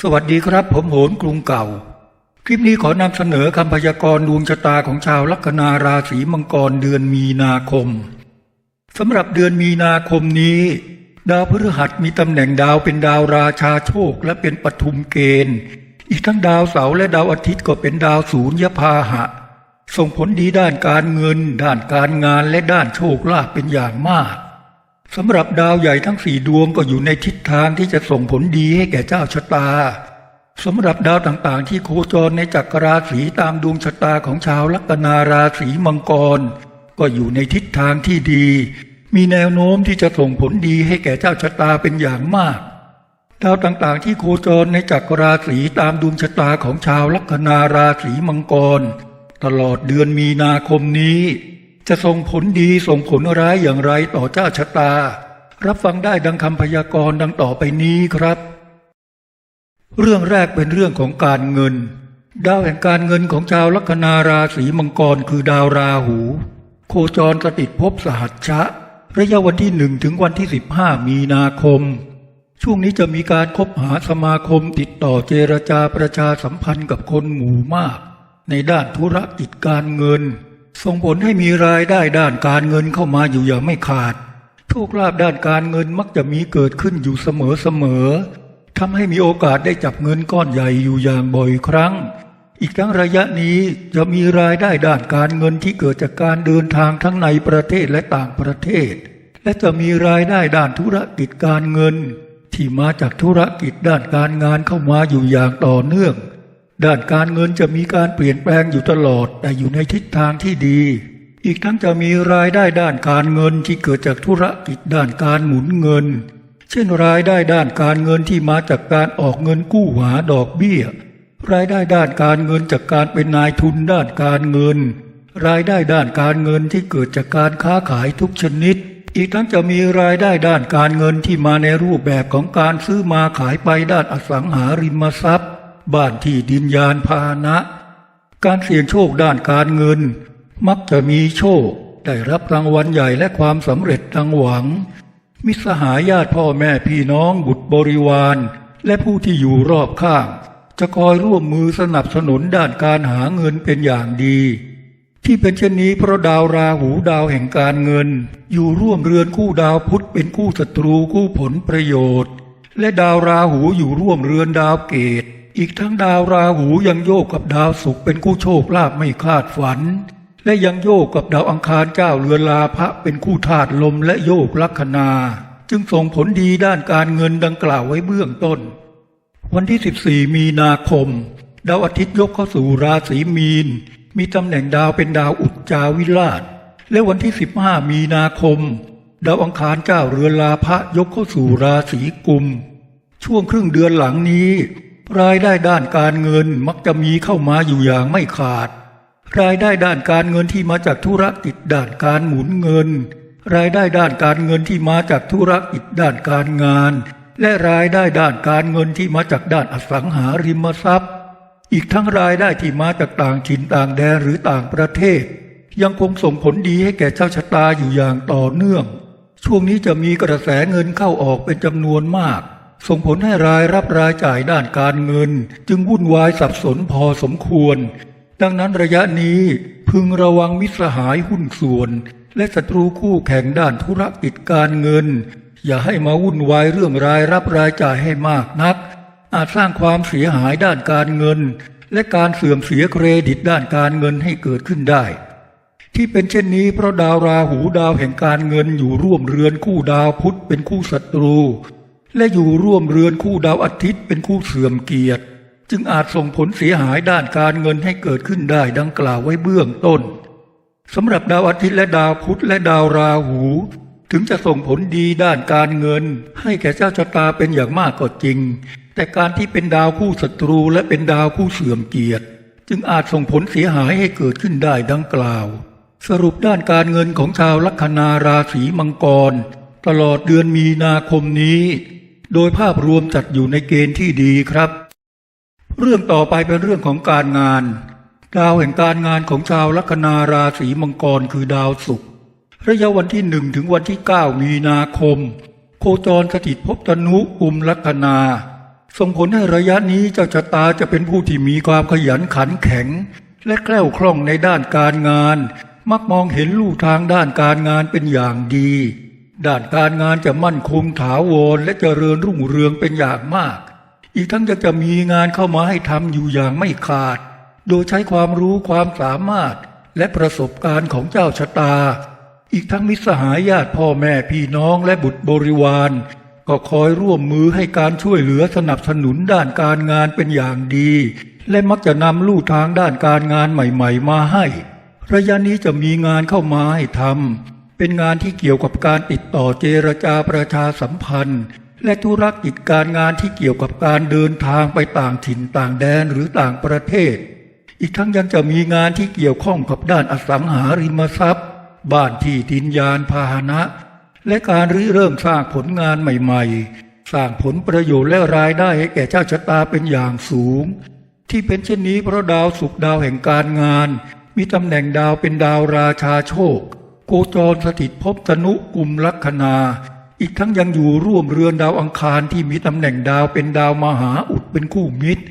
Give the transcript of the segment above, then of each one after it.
สวัสดีครับ ผมโหนกรุงเก่า คลิปนี้ขอนำเสนอคำพยากรณ์ดวงชะตาของชาวลัคนาราศีมังกรเดือนมีนาคมสำหรับเดือนมีนาคมนี้ ดาวพฤหัสมีตำแหน่งดาวเป็นดาวราชาโชคและเป็นปฐุมเกณฑ์ อีกทั้งดาวเสาร์และดาวอาทิตย์ก็เป็นดาวศูนย์ยพาหะ ส่งผลดีด้านการเงิน ด้านการงานและด้านโชคลาภเป็นอย่างมาก สำหรับดาวใหญ่ทั้งสี่ดวงก็อยู่ในทิศทางที่จะส่งผลดีให้แก่เจ้าชะตาสำหรับดาวต่างๆ ที่โคจรในจักรราศีตามดวงชะตาของชาวลัคนาราศีมังกร ก็อยู่ในทิศทางที่ดี มีแนวโน้มที่จะส่งผลดีให้แก่เจ้าชะตาเป็นอย่างมาก ดาวต่างๆ ที่โคจรในจักรราศีตามดวงชะตาของชาวลัคนาราศีมังกร ตลอดเดือนมีนาคมนี้ จะส่งผลดีส่งผลร้ายอย่างไรต่อเจ้าชะตา รับฟังได้ดังคำพยากรณ์ดังต่อไปนี้ครับ เรื่องแรกเป็นเรื่องของการเงิน ดาวแห่งการเงินของชาวลัคนาราศีมังกรคือดาวราหู โคจรสถิตภพสหัชชะ ระยะวันที่หนึ่งถึงวันที่สิบห้ามีนาคม ช่วงนี้จะมีการคบหาสมาคมติดต่อเจรจาประชาสัมพันธ์กับคนหมู่มาก ในด้านธุรกิจการเงิน ส่งผลให้มีรายได้ด้านการเงินเข้ามาอยู่อย่างไม่ขาด โชคลาภด้านการเงินมักจะมีเกิดขึ้นอยู่เสมอๆทำให้มีโอกาสได้จับเงินก้อนใหญ่อยู่อย่างบ่อยครั้ง อีกทั้งระยะนี้จะมีรายได้ด้านการเงินที่เกิดจากการเดินทางทั้งในประเทศและต่างประเทศ และจะมีรายได้ด้านธุรกิจการเงิน ที่มาจากธุรกิจด้านการงานเข้ามาอยู่อย่างต่อเนื่อง ด้านการเงินจะมีการเปลี่ยนแปลงอยู่ตลอด แต่อยู่ในทิศทางที่ดี อีกทั้งจะมีรายได้ด้านการเงินที่เกิดจากธุรกิจด้านการหมุนเงิน เช่นรายได้ด้านการเงินที่มาจากการออกเงินกู้หาดอกเบี้ย รายได้ด้านการเงินจากการเป็นนายทุนด้านการเงิน รายได้ด้านการเงินที่เกิดจากการค้าขายทุกชนิด อีกทั้งจะมีรายได้ด้านการเงินที่มาในรูปแบบของการซื้อมาขายไปด้านอสังหาริมทรัพย์ บ้านที่ดินยานพาหนะ การเสี่ยงโชคด้านการเงิน มักจะมีโชค ได้รับรางวัลใหญ่และความสำเร็จดังหวัง มิสหายญาติพ่อแม่พี่น้องบุตรบริวาร และผู้ที่อยู่รอบข้าง จะคอยร่วมมือสนับสนุนด้านการหาเงินเป็นอย่างดี ที่เป็นเช่นนี้เพราะดาวราหูดาวแห่งการเงิน อยู่ร่วมเรือนคู่ดาวพุธเป็นคู่ศัตรูคู่ผลประโยชน์ และดาวราหูอยู่ร่วมเรือนดาวเกต อีกทั้งดาวราหูยังโยกกับดาวศุกร์เป็นคู่โชคลาภไม่คาดฝัน และยังโยกกับดาวอังคารเจ้าเรือนลาภะเป็นคู่ธาตุลมและโยกลัคนา จึงส่งผลดีด้านการเงินดังกล่าวไว้เบื้องต้น วันที่ 14 มีนาคม ดาวอาทิตย์ยกเข้าสู่ราศีมีน มีตำแหน่งดาวเป็นดาวอุจจาวิราช และวันที่ 15 มีนาคม ดาวอังคารเจ้าเรือนลาภะยกเข้าสู่ราศีกุม ช่วงครึ่งเดือนหลังนี้ รายได้ด้านการเงินมักจะมีเข้ามาอยู่อย่างไม่ขาด รายได้ด้านการเงินที่มาจากธุรกิจด้านการหมุนเงิน รายได้ด้านการเงินที่มาจากธุรกิจด้านการงาน และรายได้ด้านการเงินที่มาจากด้านอสังหาริมทรัพย์ อีกทั้งรายได้ที่มาจากต่างถิ่นต่างแดนหรือต่างประเทศ ยังคงส่งผลดีให้แก่เจ้าชะตาอยู่อย่างต่อเนื่อง ช่วงนี้จะมีกระแสเงินเข้าออกเป็นจำนวนมาก ส่งผลให้รายรับรายจ่ายด้านการเงิน จึงวุ่นวายสับสนพอสมควร ดังนั้นระยะนี้พึงระวังมิตรสหายหุ้นส่วน และศัตรูคู่แข่งด้านธุรกิจการเงิน อย่าให้มาวุ่นวายเรื่องรายรับรายจ่ายให้มากนัก อาจสร้างความเสียหายด้านการเงิน และการเสื่อมเสียเครดิตด้านการเงินให้เกิดขึ้นได้ที่เป็นเช่นนี้เพราะดาวราหูดาวแห่งการเงินอยู่ร่วมเรือนคู่ดาวพุธเป็นคู่ศัตรู และอยู่ร่วมเรือนคู่ดาวอาทิตย์เป็นคู่เสื่อมเกียรติ จึงอาจส่งผลเสียหายด้านการเงินให้เกิดขึ้นได้ดังกล่าวไว้เบื้องต้นสำหรับดาวอาทิตย์และดาวพุธและดาวราหู ถึงจะส่งผลดีด้านการเงิน ให้แก่เจ้าชะตาเป็นอย่างมากก็จริง แต่การที่เป็นดาวคู่ศัตรูและเป็นดาวคู่เสื่อมเกียรติ จึงอาจส่งผลเสียหายให้เกิดขึ้นได้ดังกล่าว สรุปด้านการเงินของชาวลัคนาราศีมังกร ตลอดเดือนมีนาคมนี้ โดยภาพรวมจัดอยู่ในเกณฑ์ที่ดีครับ เรื่องต่อไปเป็นเรื่องของการงาน ดาวแห่งการงานของชาวลัคนาราศีมังกรคือดาวศุกร์ระยะวันที่หนึ่งถึงวันที่เก้ามีนาคม โคจรสถิตภพตนุกุมลัคนาส่งผลให้ระยะนี้เจ้าชะตาจะเป็นผู้ที่มีความขยันขันแข็ง และแกล้วคล่องในด้านการงาน มักมองเห็นลู่ทางด้านการงานเป็นอย่างดี ด้านการงานจะมั่นคงถาวรและเจริญรุ่งเรืองเป็นอย่างมาก อีกทั้งยังจะมีงานเข้ามาให้ทำอยู่อย่างไม่ขาด โดยใช้ความรู้ความสามารถ และประสบการณ์ของเจ้าชะตา อีกทั้งมิตรสหายญาติพ่อแม่พี่น้องและบุตรบริวาร ก็คอยร่วมมือให้การช่วยเหลือสนับสนุนด้านการงานเป็นอย่างดี และมักจะนำลู่ทางด้านการงานใหม่ ๆ มาให้ ระยะนี้จะมีงานเข้ามาให้ทำ เป็นงานที่เกี่ยวกับการติดต่อเจรจาประชาสัมพันธ์ และธุรกิจการงานที่เกี่ยวกับการเดินทางไปต่างถิ่นต่างแดนหรือต่างประเทศ อีกทั้งยังจะมีงานที่เกี่ยวข้องกับด้านอสังหาริมทรัพย์ บ้านที่ดินยานพาหนะ และการริเริ่มสร้างผลงานใหม่ ๆ สร้างผลประโยชน์และรายได้ให้แก่เจ้าชะตาเป็นอย่างสูง ที่เป็นเช่นนี้เพราะดาวสุขดาวแห่งการงาน มีตำแหน่งดาวเป็นดาวราชาโชค จรสถิตภพธนุกลุ่มลัคนา อีกทั้งยังอยู่ร่วมเรือนดาวอังคารที่มีตำแหน่งดาวเป็นดาวมหาอุดเป็นคู่มิตร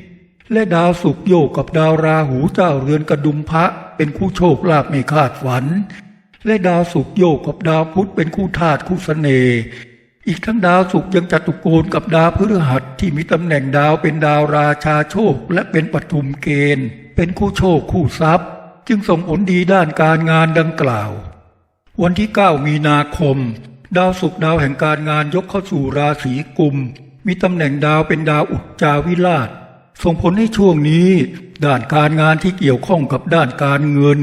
และดาวสุกโยกกับดาวราหูเจ้าเรือนกระดุมพระเป็นคู่โชคลาภไม่คาดฝัน และดาวสุกโยกกับดาวพุธเป็นคู่ธาตุคู่เสน่ห์อีกทั้งดาวสุกยังจัตุโกณกับดาวพฤหัสที่มีตำแหน่งดาวเป็นดาวราชาโชคและเป็นปฐุมเกณฑ์ เป็นคู่โชคคู่ทรัพย์ จึงส่งผลดีด้านการงานดังกล่าว วันที่ 9 มีนาคม ดาวศุกร์ดาวแห่งการงานยกเข้าสู่ราศีกุม มีตำแหน่งดาวเป็นดาวอุจจาวิราช ส่งผลให้ช่วงนี้ ด้านการงานที่เกี่ยวข้องกับด้านการเงิน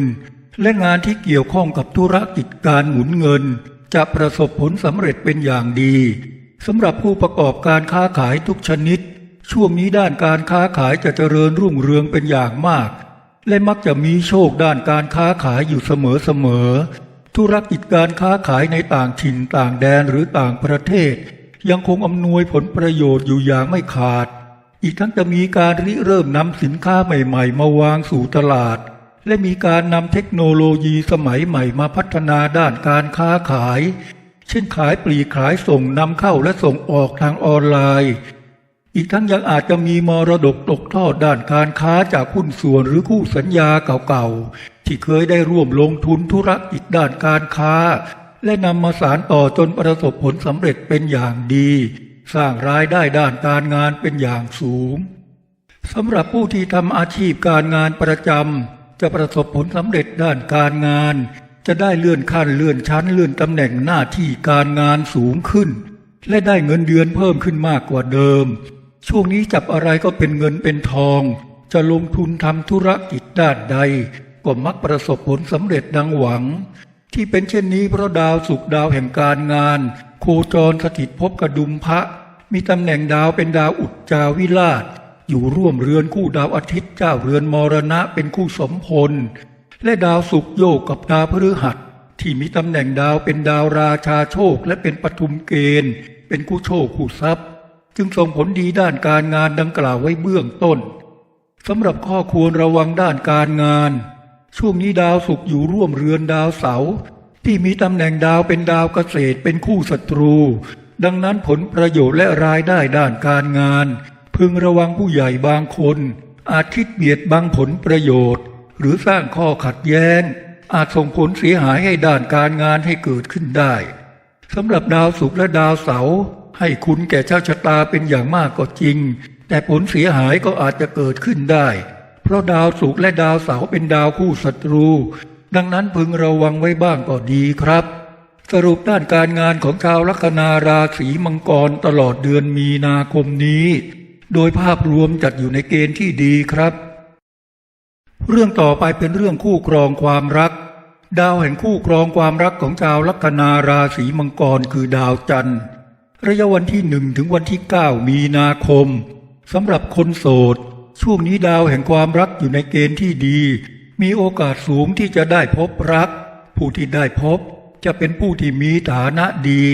และงานที่เกี่ยวข้องกับธุรกิจการหมุนเงิน จะประสบผลสำเร็จเป็นอย่างดีสำหรับผู้ประกอบการค้าขายทุกชนิด ช่วงนี้ด้านการค้าขายจะเจริญรุ่งเรืองเป็นอย่างมาก และมักจะมีโชคด้านการค้าขายอยู่เสมอๆ ธุรกิจการค้าขายในต่างถิ่นต่างแดนหรือต่างประเทศ ยังคงอำนวยผลประโยชน์อยู่อย่างไม่ขาด อีกทั้งจะมีการริเริ่มนำสินค้าใหม่ๆ มาวางสู่ตลาด และมีการนำเทคโนโลยีสมัยใหม่มาพัฒนาด้านการค้าขาย เช่นขายปลีกขายส่งนำเข้าและส่งออกทางออนไลน์ อีกทั้งยังอาจจะมีมรดกตกทอดด้านการค้าจากหุ้นส่วนหรือคู่สัญญาเก่าๆที่เคยได้ร่วมลงทุนธุรกิจด้านการค้า และนำมาสานต่อจนประสบผลสำเร็จเป็นอย่างดี สร้างรายได้ด้านการงานเป็นอย่างสูงสำหรับผู้ที่ทำอาชีพการงานประจำจะประสบผลสำเร็จด้านการงาน จะได้เลื่อนขั้นเลื่อนชั้นเลื่อนตำแหน่งหน้าที่การงานสูงขึ้น และได้เงินเดือนเพิ่มขึ้นมากกว่าเดิม ช่วงนี้จับอะไรก็เป็นเงินเป็นทอง จะลงทุนทำธุรกิจด้านใด ก็มักประสบผลสำเร็จดังหวัง ที่เป็นเช่นนี้เพราะดาวสุกดาวแห่งการงาน โคจรสถิตภพกระดุมพระ มีตำแหน่งดาวเป็นดาวอุจจาวิราช อยู่ร่วมเรือนคู่ดาวอาทิตย์เจ้าเรือนมรณะเป็นคู่สมพล และดาวสุกโยกกับดาวพฤหัสที่มีตำแหน่งดาวเป็นดาวราชาโชคและเป็นปฐุมเกณฑ์ เป็นคู่โชคคู่ทรัพย์ จึงส่งผลดีด้านการงานดังกล่าวไว้เบื้องต้นสำหรับข้อควรระวังด้านการงาน ช่วงนี้ดาวศุกร์อยู่ร่วมเรือนดาวเสาร์ที่มีตำแหน่งดาวเป็นดาวเกษตรเป็นคู่ศัตรู ดังนั้นผลประโยชน์และรายได้ด้านการงาน พึงระวังผู้ใหญ่บางคน อาจคิดเบียดบังผลประโยชน์ หรือสร้างข้อขัดแย้ง อาจส่งผลเสียหายให้ด้านการงานให้เกิดขึ้นได้สำหรับดาวศุกร์และดาวเสาร์ให้คุณแก่เจ้าชะตาเป็นอย่างมากก็จริง แต่ผลเสียหายก็อาจจะเกิดขึ้นได้ ราะดาวศุกร์และดาวเสาร์เป็นดาวคู่ศัตรู ดังนั้นพึงระวังไว้บ้างก็ดีครับ สรุปด้านการงานของชาวลัคนาราศีมังกรตลอดเดือนมีนาคมนี้ โดยภาพรวมจัดอยู่ในเกณฑ์ที่ดีครับ เรื่องต่อไปเป็นเรื่องคู่ครองความรัก ดาวแห่งคู่ครองความรักของชาวลัคนาราศีมังกรคือดาวจันทร์ระยะวันที่หนึ่งถึงวันที่ 9 มีนาคมสำหรับคนโสด ช่วงนี้ดาวแห่งความรักอยู่ในเกณฑ์ที่ดี มีโอกาสสูงที่จะได้พบรัก ผู้ที่ได้พบจะเป็นผู้ที่มีฐานะดี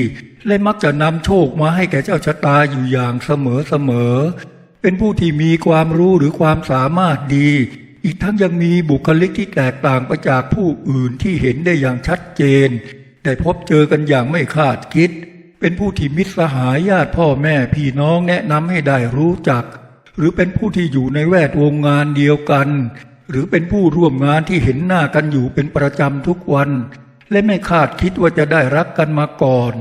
และมักจะนำโชคมาให้แก่เจ้าชะตาอยู่อย่างเสมอเสมอ เป็นผู้ที่มีความรู้หรือความสามารถดี อีกทั้งยังมีบุคลิกที่แตกต่างไปจากผู้อื่นที่เห็นได้อย่างชัดเจน ได้พบเจอกันอย่างไม่คาดคิด เป็นผู้ที่มิตรสหายญาติพ่อแม่พี่น้องแนะนำให้ได้รู้จัก หรือเป็นผู้ที่อยู่ในแวดวงงานเดียวกัน หรือเป็นผู้ร่วมงานที่เห็นหน้ากันอยู่เป็นประจำทุกวัน และไม่คาดคิดว่าจะได้รักกันมาก่อน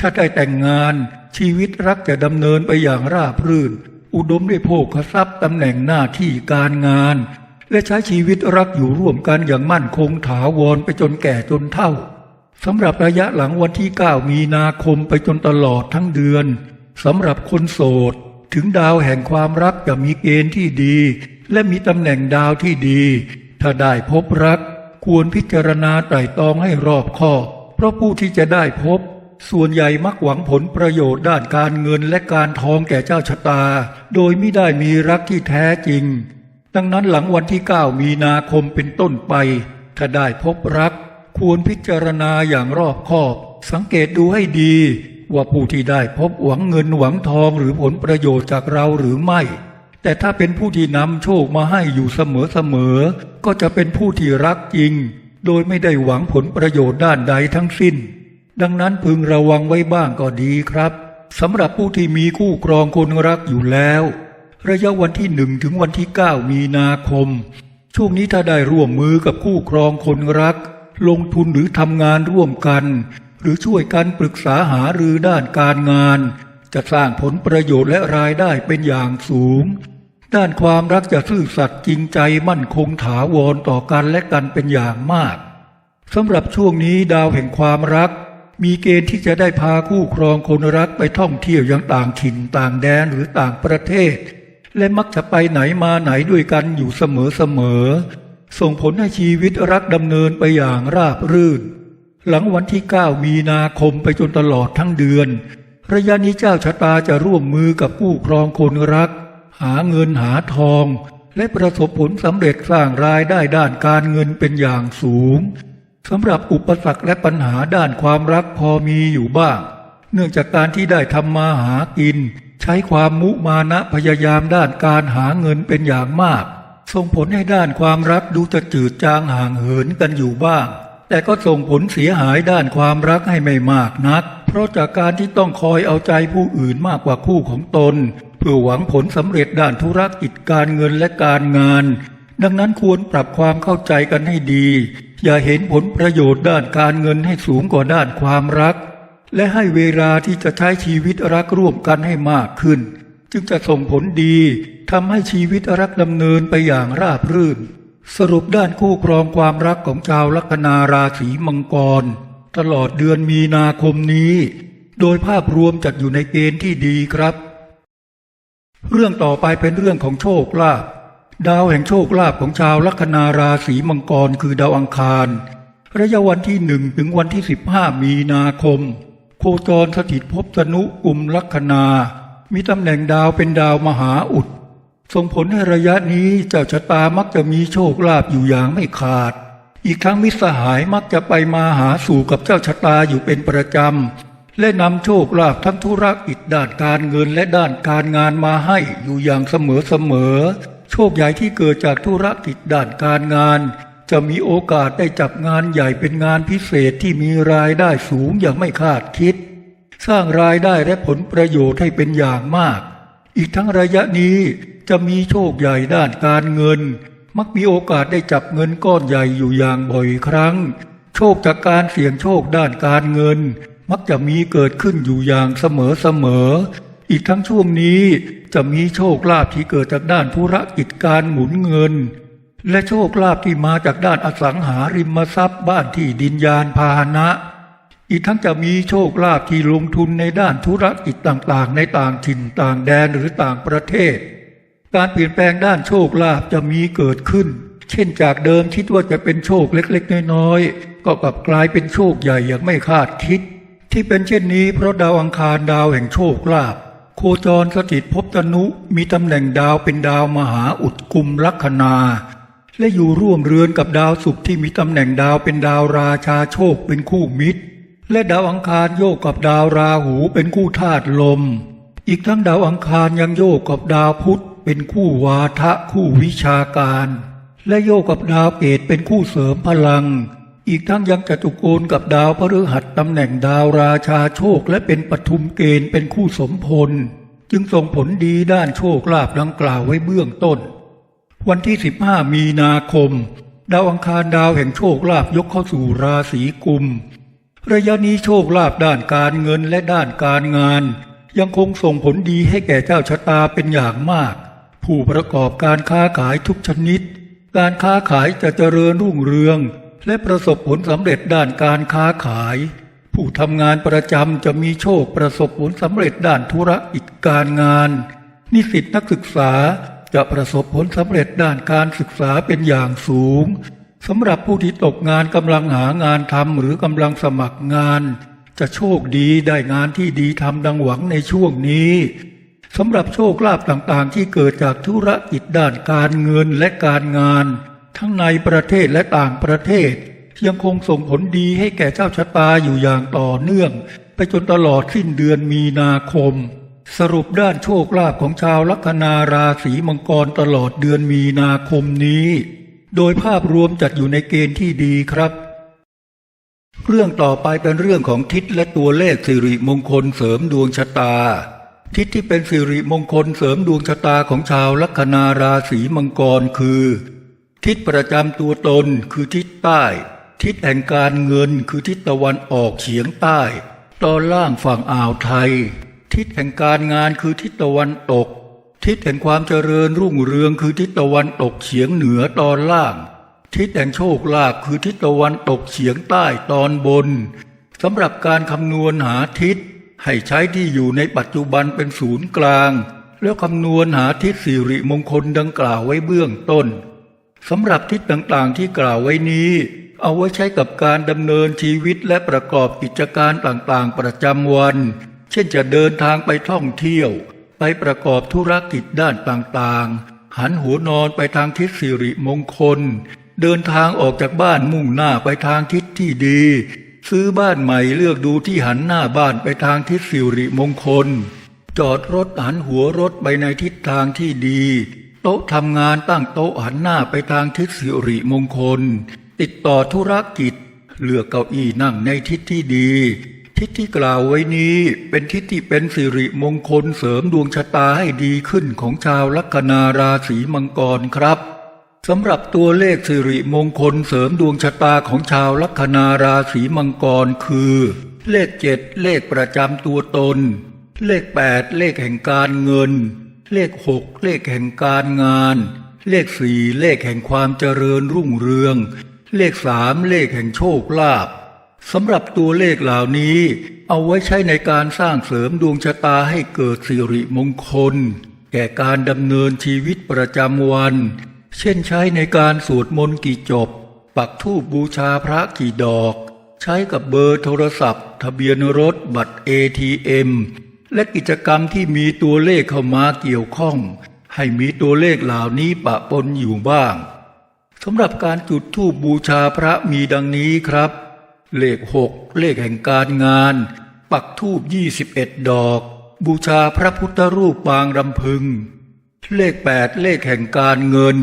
ถ้าได้แต่งงานชีวิตรักจะดำเนินไปอย่างราบรื่น อุดมด้วยโภคทรัพย์ตำแหน่งหน้าที่การงาน และใช้ชีวิตรักอยู่ร่วมกันอย่างมั่นคงถาวรไปจนแก่จนเฒ่าสำหรับระยะหลังวันที่ 9 มีนาคมไปจนตลอดทั้งเดือนสำหรับคนโสด ถึงดาวแห่งความรักจะมีเกณฑ์ที่ดี และมีตำแหน่งดาวที่ดี ถ้าได้พบรัก ควรพิจารณาไตร่ตรองให้รอบคอบ เพราะผู้ที่จะได้พบ ส่วนใหญ่มักหวังผลประโยชน์ด้านการเงินและการทองแก่เจ้าชะตา โดยไม่ได้มีรักที่แท้จริง ดังนั้นหลังวันที่ 9 มีนาคมเป็นต้นไป ถ้าได้พบรัก ควรพิจารณาอย่างรอบคอบ สังเกตดูให้ดี ว่าผู้ที่ได้พบหวังเงินหวังทองหรือผลประโยชน์จากเราหรือไม่ แต่ถ้าเป็นผู้ที่นำโชคมาให้อยู่เสมอๆก็จะเป็นผู้ที่รักจริง โดยไม่ได้หวังผลประโยชน์ด้านใดทั้งสิ้น ดังนั้นพึงระวังไว้บ้างก็ดีครับสำหรับผู้ที่มีคู่ครองคนรักอยู่แล้ว ระยะวันที่หนึ่งถึงวันที่ 9 มีนาคม ช่วงนี้ถ้าได้ร่วมมือกับคู่ครองคนรัก ลงทุนหรือทำงานร่วมกัน หรือช่วยกันปรึกษาหารือด้านการงาน จะสร้างผลประโยชน์และรายได้เป็นอย่างสูง ด้านความรักจะซื่อสัตย์จริงใจมั่นคงถาวรต่อกันและกันเป็นอย่างมากสำหรับช่วงนี้ดาวแห่งความรัก มีเกณฑ์ที่จะได้พาคู่ครองคนรักไปท่องเที่ยวยังต่างถิ่นต่างแดนหรือต่างประเทศ และมักจะไปไหนมาไหนด้วยกันอยู่เสมอๆส่งผลให้ชีวิตรักดำเนินไปอย่างราบรื่น หลังวันที่ 9 มีนาคมไปจนตลอดทั้งเดือน ระยะนี้เจ้าชะตาจะร่วมมือกับคู่ครองคนรัก หาเงินหาทอง และประสบผลสำเร็จสร้างรายได้ด้านการเงินเป็นอย่างสูงสำหรับอุปสรรคและปัญหาด้านความรักพอมีอยู่บ้าง เนื่องจากการที่ได้ทำมาหากิน ใช้ความมุมานะพยายามด้านการหาเงินเป็นอย่างมาก ส่งผลให้ด้านความรักดูจะจืดจางห่างเหินกันอยู่บ้าง แต่ก็ส่งผลเสียหายด้านความรักให้ไม่มากนัก เพราะจากการที่ต้องคอยเอาใจผู้อื่นมากกว่าคู่ของตน เพื่อหวังผลสำเร็จด้านธุรกิจการเงินและการงาน ดังนั้นควรปรับความเข้าใจกันให้ดี อย่าเห็นผลประโยชน์ด้านการเงินให้สูงกว่าด้านความรัก และให้เวลาที่จะใช้ชีวิตรักร่วมกันให้มากขึ้น จึงจะส่งผลดีทำให้ชีวิตรักดำเนินไปอย่างราบรื่น สรุปด้านคู่ครองความรักของชาวลัคนาราศีมังกร ตลอดเดือนมีนาคมนี้ โดยภาพรวมจัดอยู่ในเกณฑ์ที่ดีครับ เรื่องต่อไปเป็นเรื่องของโชคลาภดาวแห่งโชคลาภของชาวลัคนาราศีมังกรคือดาวอังคาร ระยะวันที่หนึ่งถึงวันที่สิบห้ามีนาคม โคจรสถิตภพธนุกุมลัคนา มีตำแหน่งดาวเป็นดาวมหาอุด ส่งผลให้ระยะนี้เจ้าชะตามักจะมีโชคลาภอยู่อย่างไม่ขาด อีกทั้งมิตรสหายมักจะไปมาหาสู่กับเจ้าชะตาอยู่เป็นประจำ และนำโชคลาภทั้งธุรกิจด้านการเงินและด้านการงานมาให้อยู่อย่างเสมอเสมอ โชคใหญ่ที่เกิดจากธุรกิจด้านการงาน จะมีโอกาสได้จับงานใหญ่เป็นงานพิเศษที่มีรายได้สูงอย่างไม่คาดคิด สร้างรายได้และผลประโยชน์ให้เป็นอย่างมาก อีกทั้งระยะนี้ จะมีโชคใหญ่ด้านการเงิน มักมีโอกาสได้จับเงินก้อนใหญ่อยู่อย่างบ่อยครั้ง โชคจากการเสี่ยงโชคด้านการเงิน มักจะมีเกิดขึ้นอยู่อย่างเสมอเสมอ อีกทั้งช่วงนี้จะมีโชคลาภที่เกิดจากด้านธุรกิจการหมุนเงิน และโชคลาภที่มาจากด้านอสังหาริมทรัพย์บ้านที่ดินยานพาหนะอีกทั้งจะมีโชคลาภที่ลงทุนในด้านธุรกิจต่างๆ ในต่างถิ่นต่างแดนหรือต่างประเทศ การเปลี่ยนแปลงด้านโชคลาภจะมีเกิดขึ้น เช่นจากเดิมคิดว่าจะเป็นโชคเล็ก ๆ น้อยๆก็กลับกลายเป็นโชคใหญ่อย่างไม่คาดคิด ที่เป็นเช่นนี้เพราะดาวอังคารดาวแห่งโชคลาภโคจรสถิตภพตนุมีตำแหน่งดาวเป็นดาวมหาอุดกุมลัคนา และอยู่ร่วมเรือนกับดาวศุกร์ที่มีตำแหน่งดาวเป็นดาวราชาโชคเป็นคู่มิตร และดาวอังคารโยกกับดาวราหูเป็นคู่ธาตุลม อีกทั้งดาวอังคารยังโยกกับดาวพุธ เป็นคู่วาทะคู่วิชาการ และโยกกับดาวเกตเป็นคู่เสริมพลัง อีกทั้งยังจตุโกณกับดาวพฤหัสตำแหน่งดาวราชาโชคและเป็นปทุมเกณฑ์เป็นคู่สมพล จึงส่งผลดีด้านโชคลาภดังกล่าวไว้เบื้องต้น วันที่ 15 มีนาคม ดาวอังคารดาวแห่งโชคลาภยกเข้าสู่ราศีกุมระยะนี้โชคลาภด้านการเงินและด้านการงาน ยังคงส่งผลดีให้แก่เจ้าชะตาเป็นอย่างมาก ผู้ประกอบการค้าขายทุกชนิด การค้าขายจะเจริญรุ่งเรือง และประสบผลสำเร็จด้านการค้าขาย ผู้ทำงานประจำจะมีโชคประสบผลสำเร็จด้านธุรกิจการงาน นิสิตนักศึกษาจะประสบผลสำเร็จด้านการศึกษาเป็นอย่างสูงสำหรับผู้ที่ตกงานกำลังหางานทำหรือกำลังสมัครงาน จะโชคดีได้งานที่ดีทำดังหวังในช่วงนี้ สำหรับโชคลาภต่างๆ ที่เกิดจากธุรกิจด้านการเงินและการงาน ทั้งในประเทศและต่างประเทศ ยังคงส่งผลดีให้แก่เจ้าชะตาอยู่อย่างต่อเนื่อง ไปจนตลอดสิ้นเดือนมีนาคม สรุปด้านโชคลาภของชาวลัคนาราศีมังกรตลอดเดือนมีนาคมนี้ โดยภาพรวมจัดอยู่ในเกณฑ์ที่ดีครับเรื่องต่อไปเป็นเรื่องของทิศและตัวเลขสิริมงคลเสริมดวงชะตา ทิศที่เป็นสิริมงคลเสริมดวงชะตาของชาวลัคนาราศีมังกรคือ ทิศประจำตัวตนคือทิศใต้ ทิศแห่งการเงินคือทิศตะวันออกเฉียงใต้ ตอนล่างฝั่งอ่าวไทย ทิศแห่งการงานคือทิศตะวันตก ทิศแห่งความเจริญรุ่งเรืองคือทิศตะวันตกเฉียงเหนือตอนล่าง ทิศแห่งโชคลาภคือทิศตะวันตกเฉียงใต้ตอนบนสำหรับการคำนวณหาทิศ ให้ใช้ที่อยู่ในปัจจุบันเป็นศูนย์กลาง แล้วคำนวณหาทิศสิริมงคลดังกล่าวไว้เบื้องต้นสำหรับทิศต่างๆที่กล่าวไว้นี้ เอาไว้ใช้กับการดำเนินชีวิตและประกอบกิจการต่างๆ ประจำวัน เช่นจะเดินทางไปท่องเที่ยว ไปประกอบธุรกิจด้านต่างๆ หันหัวนอนไปทางทิศสิริมงคล เดินทางออกจากบ้านมุ่งหน้าไปทางทิศที่ดี ซื้อบ้านใหม่เลือกดูที่หันหน้าบ้านไปทางทิศสิริมงคล จอดรถหันหัวรถไปในทิศทางที่ดี โต๊ะทำงานตั้งโต๊ะหันหน้าไปทางทิศสิริมงคล ติดต่อธุรกิจ เลือกเก้าอี้นั่งในทิศที่ดี ทิศที่กล่าวไว้นี้เป็นทิศที่เป็นสิริมงคลเสริมดวงชะตาให้ดีขึ้นของชาวลัคนาราศีมังกรครับ สำหรับตัวเลขสิริมงคลเสริมดวงชะตาของชาวลัคนาราศีมังกรคือ เลขเจ็ดเลขประจำตัวตน เลขแปดเลขแห่งการเงิน เลขหกเลขแห่งการงาน เลขสี่เลขแห่งความเจริญรุ่งเรือง เลขสามเลขแห่งโชคลาภสำหรับตัวเลขเหล่านี้ เอาไว้ใช้ในการสร้างเสริมดวงชะตาให้เกิดสิริมงคล แก่การดำเนินชีวิตประจำวัน เช่นใช้ในการสวดมนต์กี่จบ ปักธูปบูชาพระกี่ดอก ใช้กับเบอร์โทรศัพท์ ทะเบียนรถบัตร ATM และกิจกรรมที่มีตัวเลขเข้ามาเกี่ยวข้อง ให้มีตัวเลขเหล่านี้ปะปนอยู่บ้างสำหรับการจุดธูปบูชาพระมีดังนี้ครับ เลขหกเลขแห่งการงาน ปักธูปยี่สิบเอ็ดดอก บูชาพระพุทธรูปปางรำพึง เลขแปดเลขแห่งการเงิน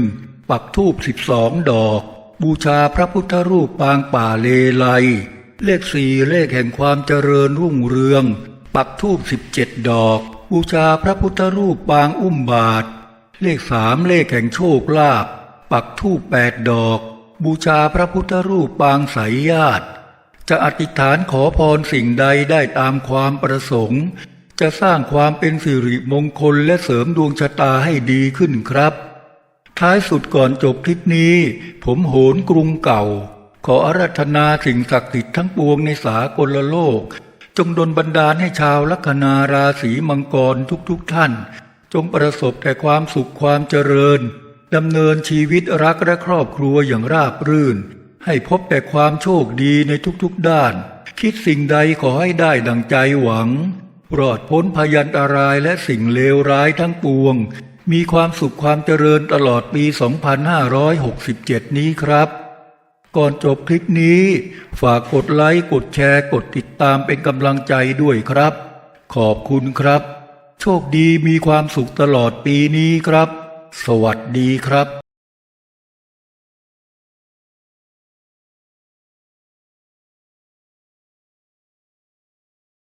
ปักธูปสิบสองดอก บูชาพระพุทธรูปปางป่าเลไล เลขสี่เลขแห่งความเจริญรุ่งเรือง ปักธูปสิบเจ็ดดอก บูชาพระพุทธรูปปางอุ้มบาท เลขสามเลขแห่งโชคลาภปักธูปแปดดอก บูชาพระพุทธรูปปางสายญาติ จะอธิษฐานขอพรสิ่งใดได้ตามความประสงค์ จะสร้างความเป็นสิริมงคลและเสริมดวงชะตาให้ดีขึ้นครับ ท้ายสุดก่อนจบคลิปนี้ ผมโหนกรุงเก่า ขออารัธนาสิ่งศักดิ์สิทธิ์ทั้งปวงในสากลโลก จงดลบันดาลให้ชาวลัคนาราศีมังกรทุกๆทท่าน จงประสบแต่ความสุขความเจริญดำเนินชีวิตรักและครอบครัวอย่างราบรื่น ให้พบแต่ความโชคดีในทุกๆด้าน คิดสิ่งใดขอให้ได้ดังใจหวัง ปลอดพ้นพยันตรายและสิ่งเลวร้ายทั้งปวง มีความสุขความเจริญตลอดปี 2567 นี้ครับ ก่อนจบคลิปนี้ ฝากกดไลค์กดแชร์กดติดตามเป็นกำลังใจด้วยครับ ขอบคุณครับ โชคดีมีความสุขตลอดปีนี้ครับ สวัสดีครับ